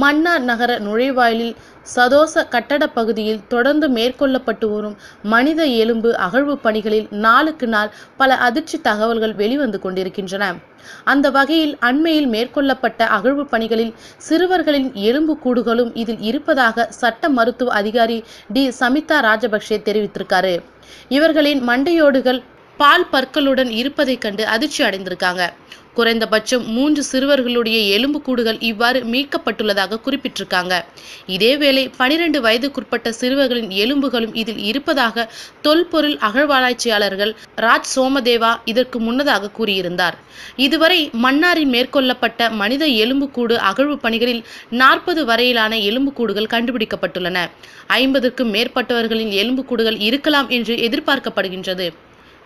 மன்னார் நகர நுழைவாயிலில் சதோச கட்டட பகுதியில் தொடர்ந்து மேற்கொள்ளப்பட்டு வரும் மனித எலும்பு அகழ்வு பணிகளில் நாளுக்கு நாள் பல அதிர்ச்சி தகவல்கள் வெளிவந்து கொண்டிருக்கின்றன. அந்த வகையில் அண்மையில் மேற்கொள்ளப்பட்ட அகழ்வு பணிகளில் சிறுவர்களின் எலும்பு கூடுகளும் இதில் இருப்பதாக சட்ட மருத்துவ அதிகாரி டி. சமிதா ராஜபக்சே தெரிவித்திருக்காரு. இவர்களின் மண்டையோடுகள் பால் பற்களுடன் இருப்பதைக் கண்டு அதிர்ச்சி அடைந்திருக்காங்க. குறைந்தபட்சம் மூன்று சிறுவர்களுடைய எலும்புக்கூடுகள் இவ்வாறு மீட்கப்பட்டுள்ளதாக குறிப்பிட்டிருக்காங்க. இதேவேளை பனிரெண்டு வயதுக்குட்பட்ட சிறுவர்களின் எலும்புகளும் இதில் இருப்பதாக தொல்பொருள் அகழ்வாராய்ச்சியாளர்கள் ராஜ் சோமதேவா இதற்கு முன்னதாக கூறியிருந்தார். இதுவரை மன்னாரில் மேற்கொள்ளப்பட்ட மனித எலும்புக்கூடு அகழ்வு பணிகளில் நாற்பது வரையிலான எலும்புக்கூடுகள் கண்டுபிடிக்கப்பட்டுள்ளன. ஐம்பதுக்கும் மேற்பட்டவர்களின் எலும்புக்கூடுகள் இருக்கலாம் என்று எதிர்பார்க்கப்படுகின்றது.